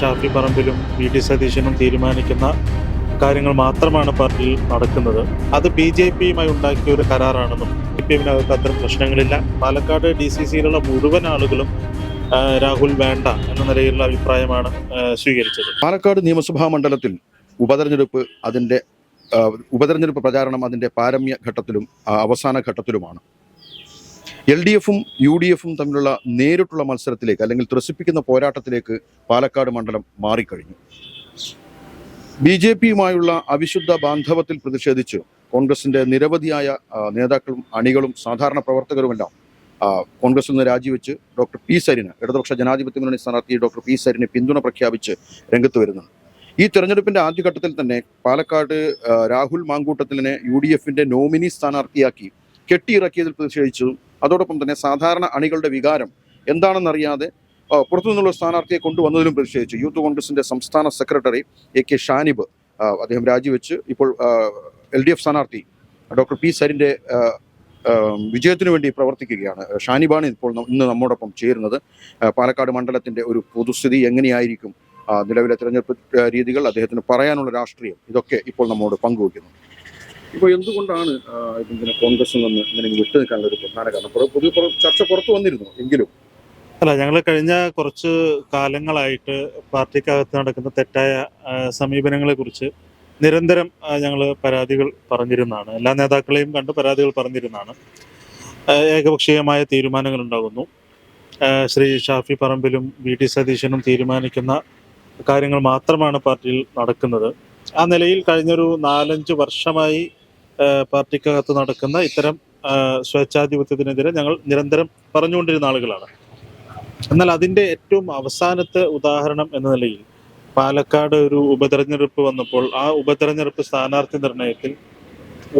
ഷാഫി പറമ്പിലും V D സതീശനും തീരുമാനിക്കുന്ന കാര്യങ്ങൾ മാത്രമാണ് പാർട്ടിയിൽ നടക്കുന്നത്. അത് ബി ജെ പിയുമായി ഉണ്ടാക്കിയ ഒരു കരാറാണെന്നും സി പി എമ്മിനകത്ത് അത്തരം പ്രശ്നങ്ങളില്ല. പാലക്കാട് ഡി സി സിയിലുള്ള മുഴുവൻ ആളുകളും രാഹുൽ വേണ്ട എന്ന നിലയിലുള്ള അഭിപ്രായമാണ് സ്വീകരിച്ചത്. പാലക്കാട് നിയമസഭാ മണ്ഡലത്തിൽ ഉപതെരഞ്ഞെടുപ്പ് അതിന്റെ ഉപതെരഞ്ഞെടുപ്പ് പ്രചാരണം അതിന്റെ പാരമ്യ ഘട്ടത്തിലും അവസാന ഘട്ടത്തിലുമാണ്. എൽ ഡി എഫും യു ഡി എഫും തമ്മിലുള്ള നേരിട്ടുള്ള മത്സരത്തിലേക്ക് അല്ലെങ്കിൽ ത്രസിപ്പിക്കുന്ന പോരാട്ടത്തിലേക്ക് പാലക്കാട് മണ്ഡലം മാറിക്കഴിഞ്ഞു. ബി ജെ പിയുമായുള്ള അവിശുദ്ധ ബാന്ധവത്തിൽ പ്രതിഷേധിച്ച് കോൺഗ്രസിന്റെ നിരവധിയായ നേതാക്കളും അണികളും സാധാരണ പ്രവർത്തകരുമെല്ലാം കോൺഗ്രസിൽ നിന്ന് രാജിവെച്ച് ഡോക്ടർ പി സരിന് ഇടതുപക്ഷ ജനാധിപത്യ മുന്നണി സ്ഥാനാർത്ഥി ഡോക്ടർ പി സരിന് പിന്തുണ പ്രഖ്യാപിച്ച് രംഗത്ത് വരുന്നുണ്ട്. ഈ തെരഞ്ഞെടുപ്പിന്റെ ആദ്യഘട്ടത്തിൽ തന്നെ പാലക്കാട് രാഹുൽ മാങ്കൂട്ടത്തിലിനെ യു ഡി എഫിന്റെ നോമിനി സ്ഥാനാർത്ഥിയാക്കി കെട്ടിയിറക്കിയതിൽ പ്രതിഷേധിച്ചതും അതോടൊപ്പം തന്നെ സാധാരണ അണികളുടെ വികാരം എന്താണെന്നറിയാതെ പുറത്തുനിന്നുള്ള സ്ഥാനാർത്ഥിയെ കൊണ്ടുവന്നതിലും പ്രതിഷേധിച്ചു. യൂത്ത് കോൺഗ്രസിന്റെ സംസ്ഥാന സെക്രട്ടറി എ കെ ഷാനിബ് അദ്ദേഹം രാജിവെച്ച് ഇപ്പോൾ എൽ ഡി എഫ് സ്ഥാനാർത്ഥി ഡോക്ടർ പി സരിന്റെ വിജയത്തിനു വേണ്ടി പ്രവർത്തിക്കുകയാണ്. ഷാനിബാണ് ഇപ്പോൾ ഇന്ന് നമ്മോടൊപ്പം ചേരുന്നത്. പാലക്കാട് മണ്ഡലത്തിന്റെ ഒരു പൊതുസ്ഥിതി എങ്ങനെയായിരിക്കും നിലവിലെ തെരഞ്ഞെടുപ്പ് രീതികൾ അദ്ദേഹത്തിന് പറയാനുള്ള രാഷ്ട്രീയം ഇതൊക്കെ ഇപ്പോൾ നമ്മോട് പങ്കുവയ്ക്കുന്നു ഇപ്പോൾ എന്തുകൊണ്ടാണ് ആ, ഇതിങ്ങനെ കോൺഗ്രസിൽ നിന്ന് ഇങ്ങനെ വിട്ടു നിൽക്കാനുള്ള ഒരു പ്രധാന കാരണം? പുതിയ പൊതു ചർച്ച പുറത്തു വന്നിരുന്നു എങ്കിലും. അല്ല ഞങ്ങൾ കഴിഞ്ഞ കുറച്ച് കാലങ്ങളായിട്ട് പാർട്ടിക്കകത്ത് നടക്കുന്ന തെറ്റായ സമീപനങ്ങളെക്കുറിച്ച് സമീപനങ്ങളെ കുറിച്ച് നിരന്തരം ഞങ്ങൾ പരാതികൾ പറഞ്ഞിരുന്നതാണ്. എല്ലാ നേതാക്കളെയും കണ്ട് പരാതികൾ പറഞ്ഞിരുന്നതാണ്. ഏകപക്ഷീയമായ തീരുമാനങ്ങൾ ഉണ്ടാകുന്നു. ശ്രീ ഷാഫി പറമ്പിലും വി ടി സതീശനും തീരുമാനിക്കുന്ന കാര്യങ്ങൾ മാത്രമാണ് പാർട്ടിയിൽ നടക്കുന്നത്. ആ നിലയിൽ കഴിഞ്ഞൊരു നാലഞ്ച് വർഷമായി പാർട്ടിക്കകത്ത് നടക്കുന്ന ഇത്തരം സ്വേച്ഛാധിപത്യത്തിനെതിരെ ഞങ്ങൾ നിരന്തരം പറഞ്ഞുകൊണ്ടിരുന്ന ആളുകളാണ്. എന്നാൽ അതിന്റെ ഏറ്റവും അവസാനത്തെ ഉദാഹരണം എന്ന നിലയിൽ പാലക്കാട് ഒരു ഉപതെരഞ്ഞെടുപ്പ് വന്നപ്പോൾ ആ ഉപതെരഞ്ഞെടുപ്പ് സ്ഥാനാർത്ഥി നിർണയത്തിൽ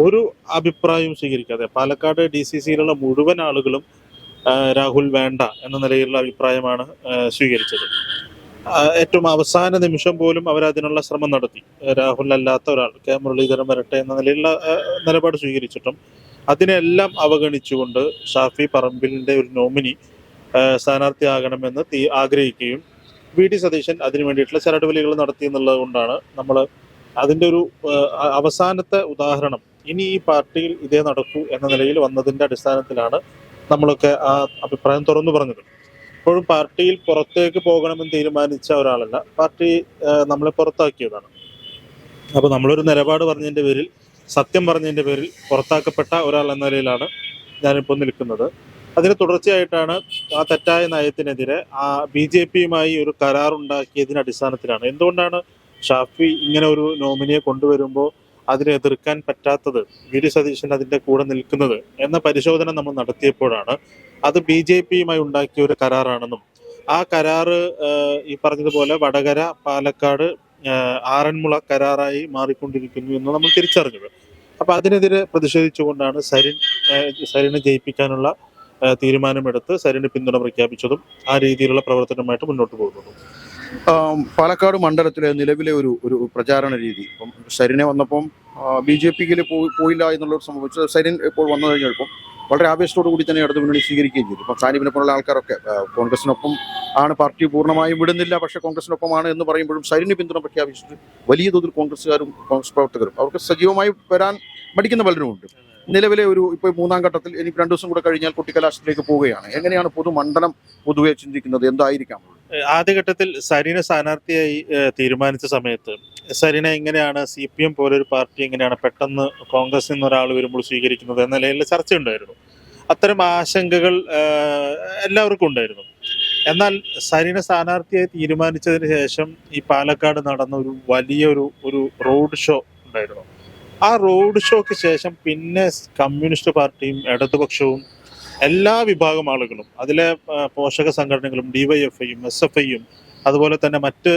ഒരു അഭിപ്രായവും സ്വീകരിക്കാതെ പാലക്കാട് ഡി സി സിയിലുള്ള മുഴുവൻ ആളുകളും രാഹുൽ വേണ്ട എന്ന നിലയിലുള്ള അഭിപ്രായമാണ് സ്വീകരിച്ചത്. ഏറ്റവും അവസാന നിമിഷം പോലും അവർ അതിനുള്ള ശ്രമം നടത്തി. രാഹുൽ അല്ലാത്ത ഒരാൾ കെ മുരളീധരൻ വരട്ടെ എന്ന നിലയിലുള്ള നിലപാട് സ്വീകരിച്ചിട്ടും അതിനെല്ലാം അവഗണിച്ചുകൊണ്ട് ഷാഫി പറമ്പിലിന്റെ ഒരു നോമിനി സ്ഥാനാർത്ഥിയാകണമെന്ന് തീ ആഗ്രഹിക്കുകയും വി ഡി സതീശൻ അതിനു വേണ്ടിയിട്ടുള്ള ചരടുവലികൾ നടത്തി എന്നുള്ളത് കൊണ്ടാണ് നമ്മൾ അതിന്റെ ഒരു അവസാനത്തെ ഉദാഹരണം ഇനി ഈ പാർട്ടിയിൽ ഇതേ നടക്കൂ എന്ന നിലയിൽ വന്നതിന്റെ അടിസ്ഥാനത്തിലാണ് നമ്മളൊക്കെ ആ അഭിപ്രായം തുറന്നു പറഞ്ഞത്. ഇപ്പോഴും പാർട്ടിയിൽ പുറത്തേക്ക് പോകണമെന്ന് തീരുമാനിച്ച ഒരാളല്ല. പാർട്ടി നമ്മളെ പുറത്താക്കിയതാണ്. അപ്പൊ നമ്മളൊരു നിലപാട് പറഞ്ഞതിന്റെ പേരിൽ സത്യം പറഞ്ഞതിന്റെ പേരിൽ പുറത്താക്കപ്പെട്ട ഒരാൾ എന്ന നിലയിലാണ് ഞാനിപ്പോൾ നിൽക്കുന്നത്. അതിന് തുടർച്ചയായിട്ടാണ് ആ തെറ്റായ നയത്തിനെതിരെ ആ ബി ജെ പിയുമായി ഒരു കരാറുണ്ടാക്കിയതിന് അടിസ്ഥാനത്തിലാണ്. എന്തുകൊണ്ടാണ് ഷാഫി ഇങ്ങനെ ഒരു നോമിനിയെ കൊണ്ടുവരുമ്പോൾ അതിനെ എതിർക്കാൻ പറ്റാത്തത്? വി സതീശൻ അതിന്റെ കൂടെ നിൽക്കുന്നത് എന്ന പരിശോധന നമ്മൾ നടത്തിയപ്പോഴാണ് അത് ബി ജെ പിയുമായി ഉണ്ടാക്കിയ ഒരു കരാറാണെന്നും ആ കരാറ് ഈ പറഞ്ഞതുപോലെ വടകര പാലക്കാട് ആറന്മുള കരാറായി മാറിക്കൊണ്ടിരിക്കുന്നു എന്ന് നമ്മൾ തിരിച്ചറിഞ്ഞത് അപ്പൊ അതിനെതിരെ പ്രതിഷേധിച്ചുകൊണ്ടാണ് സരിൻ സരിനെ ജയിപ്പിക്കാനുള്ള തീരുമാനമെടുത്ത് സരിന് പിന്തുണ പ്രഖ്യാപിച്ചതും ആ രീതിയിലുള്ള പ്രവർത്തനമായിട്ട് മുന്നോട്ട് പോകുന്നതും. പാലക്കാട് മണ്ഡലത്തിലെ നിലവിലെ ഒരു ഒരു പ്രചാരണ രീതി. ഇപ്പം സരിനെ വന്നപ്പം ബി ജെ പിയിൽ പോയില്ല എന്നുള്ളൊരു സംഭവിച്ചു സരിൻ ഇപ്പോൾ വന്നു കഴിഞ്ഞപ്പോൾ വളരെ ആവേശത്തോടു കൂടി തന്നെ ഇടതു മുന്നണി സ്വീകരിക്കുകയും ചെയ്തു. ഇപ്പം സാനിബിനെ പോലുള്ള ആൾക്കാരൊക്കെ കോൺഗ്രസിനൊപ്പം ആണ് പാർട്ടി പൂർണമായും വിടുന്നില്ല. പക്ഷേ കോൺഗ്രസിനൊപ്പമാണ് എന്ന് പറയുമ്പോഴും സരിന് പിന്തുണ പ്രഖ്യാപിച്ചിട്ട് വലിയ തോതിൽ കോൺഗ്രസ്സുകാരും കോൺഗ്രസ് പ്രവർത്തകരും അവർക്ക് സജീവമായി വരാൻ മടിക്കുന്ന പലരുമുണ്ട്. നിലവിലെ ഒരു ഇപ്പോൾ മൂന്നാം ഘട്ടത്തിൽ ഇനി രണ്ടു ദിവസം കൂടെ കഴിഞ്ഞാൽ കുട്ടിക്കലാശത്തിലേക്ക് പോവുകയാണ്. എങ്ങനെയാണ് പൊതുമണ്ഡലം പൊതുവെ ചിന്തിക്കുന്നത്? എന്തായിരിക്കാം? ആദ്യഘട്ടത്തിൽ സരീന സ്ഥാനാർത്ഥിയായി തീരുമാനിച്ച സമയത്ത് സരീന എങ്ങനെയാണ് സി പി എം പോലൊരു പാർട്ടി എങ്ങനെയാണ് പെട്ടെന്ന് കോൺഗ്രസിൽ നിന്ന് ഒരാൾ വരുമ്പോൾ സ്വീകരിക്കുന്നത് എന്ന നിലയിൽ ചർച്ചയുണ്ടായിരുന്നു. അത്തരം ആശങ്കകൾ എല്ലാവർക്കും ഉണ്ടായിരുന്നു. എന്നാൽ സരീന സ്ഥാനാർത്ഥിയായി തീരുമാനിച്ചതിന് ശേഷം ഈ പാലക്കാട് നടന്ന ഒരു വലിയൊരു ഒരു റോഡ് ഷോ ഉണ്ടായിരുന്നു. ആ റോഡ് ഷോക്ക് ശേഷം പിന്നെ കമ്മ്യൂണിസ്റ്റ് പാർട്ടിയും ഇടതുപക്ഷവും എല്ലാ വിഭാഗം ആളുകളും അതിലെ പോഷക സംഘടനകളും ഡിവൈഎഫ്ഐയും എസ് എഫ് ഐയും അതുപോലെ തന്നെ മറ്റ്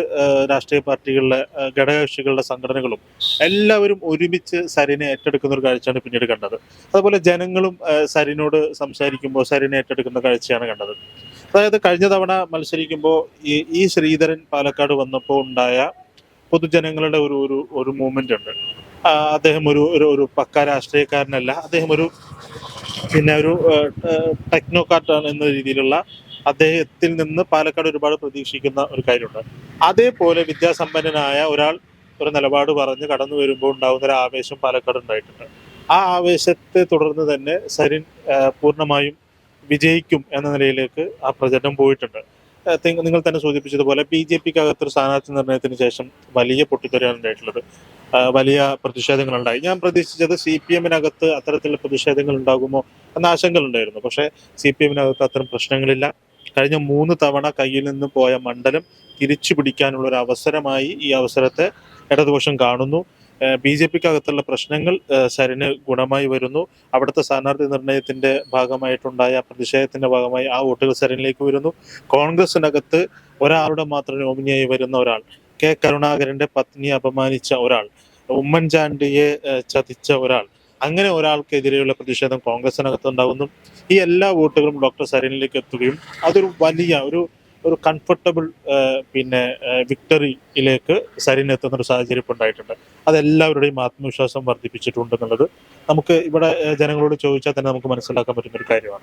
രാഷ്ട്രീയ പാർട്ടികളിലെ ഘടകകക്ഷികളുടെ സംഘടനകളും എല്ലാവരും ഒരുമിച്ച് സരിനെ ഏറ്റെടുക്കുന്ന ഒരു കാഴ്ചയാണ് പിന്നീട് കണ്ടത്. അതുപോലെ ജനങ്ങളും സരിനോട് സംസാരിക്കുമ്പോൾ സരിനെ ഏറ്റെടുക്കുന്ന കാഴ്ചയാണ് കണ്ടത്. അതായത് കഴിഞ്ഞ തവണ മത്സരിക്കുമ്പോൾ ഈ ഈ ശ്രീധരൻ പാലക്കാട് വന്നപ്പോൾ ഉണ്ടായ പൊതുജനങ്ങളുടെ ഒരു ഒരു ഒരു മൂവ്മെന്റ് ഉണ്ട്. അദ്ദേഹം ഒരു ഒരു ഒരു പക്ക രാഷ്ട്രീയക്കാരനല്ല അദ്ദേഹം ഒരു പിന്നെ ഒരു ടെക്നോക്കാർട്ടാണ് എന്ന രീതിയിലുള്ള അദ്ദേഹത്തിൽ നിന്ന് പാലക്കാട് ഒരുപാട് പ്രതീക്ഷിക്കുന്ന ഒരു കാര്യമുണ്ട്. അതേപോലെ വിദ്യാസമ്പന്നനായ ഒരാൾ ഒരു നിലപാട് പറഞ്ഞ് കടന്നു വരുമ്പോൾ ഉണ്ടാകുന്ന ഒരു ആവേശം പാലക്കാട് ഉണ്ടായിട്ടുണ്ട്. ആ ആവേശത്തെ തുടർന്ന് തന്നെ സരിൻ പൂർണമായും വിജയിക്കും എന്ന നിലയിലേക്ക് ആ പ്രചരണം പോയിട്ടുണ്ട്. നിങ്ങൾ തന്നെ സൂചിപ്പിച്ചതുപോലെ ബി ജെ പിക്ക് അകത്തൊരു സ്ഥാനാർത്ഥി നിർണയത്തിന് ശേഷം വലിയ പൊട്ടിത്തെറിയാണ് ഉണ്ടായിട്ടുള്ളത്. വലിയ പ്രതിഷേധങ്ങൾ ഉണ്ടായി ഞാൻ പ്രതീക്ഷിച്ചത് സി പി എമ്മിനകത്ത് അത്തരത്തിലുള്ള പ്രതിഷേധങ്ങൾ ഉണ്ടാകുമോ എന്ന ആശങ്കകളുണ്ടായിരുന്നു. പക്ഷേ സി പി എമ്മിനകത്ത് അത്തരം പ്രശ്നങ്ങളില്ല. കഴിഞ്ഞ മൂന്ന് തവണ കയ്യിൽ നിന്ന് പോയ മണ്ഡലം തിരിച്ചു പിടിക്കാനുള്ള ഒരു അവസരമായി ഈ അവസരത്തെ ഇടതുപക്ഷം കാണുന്നു. ബി ജെ പിക്ക് അകത്തുള്ള പ്രശ്നങ്ങൾ സരിന് ഗുണമായി വരുന്നു. അവിടുത്തെ സ്ഥാനാർത്ഥി നിർണയത്തിന്റെ ഭാഗമായിട്ടുണ്ടായ പ്രതിഷേധത്തിന്റെ ഭാഗമായി ആ വോട്ടുകൾ സരിനിലേക്ക് വരുന്നു. കോൺഗ്രസിനകത്ത് ഒരാളുടെ മാത്രം നോമിനിയായി വരുന്ന ഒരാൾ കെ കരുണാകരന്റെ പത്നിയെ അപമാനിച്ച ഒരാൾ ഉമ്മൻചാണ്ടിയെ ചതിച്ച ഒരാൾ അങ്ങനെ ഒരാൾക്കെതിരെയുള്ള പ്രതിഷേധം കോൺഗ്രസിനകത്ത് ഉണ്ടാകുന്നു ഈ എല്ലാ വോട്ടുകളും ഡോക്ടർ സരിനിലേക്ക് എത്തുകയും അതൊരു വലിയ ഒരു ഒരു കംഫർട്ടബിൾ പിന്നെ വിക്ടറിയിലേക്ക് സരിൻ എത്തുന്ന ഒരു സാഹചര്യം ഉണ്ടായിട്ടുണ്ട്. അതെല്ലാവരുടെയും ആത്മവിശ്വാസം വർദ്ധിപ്പിച്ചിട്ടുണ്ട് എന്നുള്ളത് നമുക്ക് ഇവിടെ ജനങ്ങളോട് ചോദിച്ചാൽ തന്നെ നമുക്ക് മനസ്സിലാക്കാൻ പറ്റുന്ന ഒരു കാര്യമാണ്.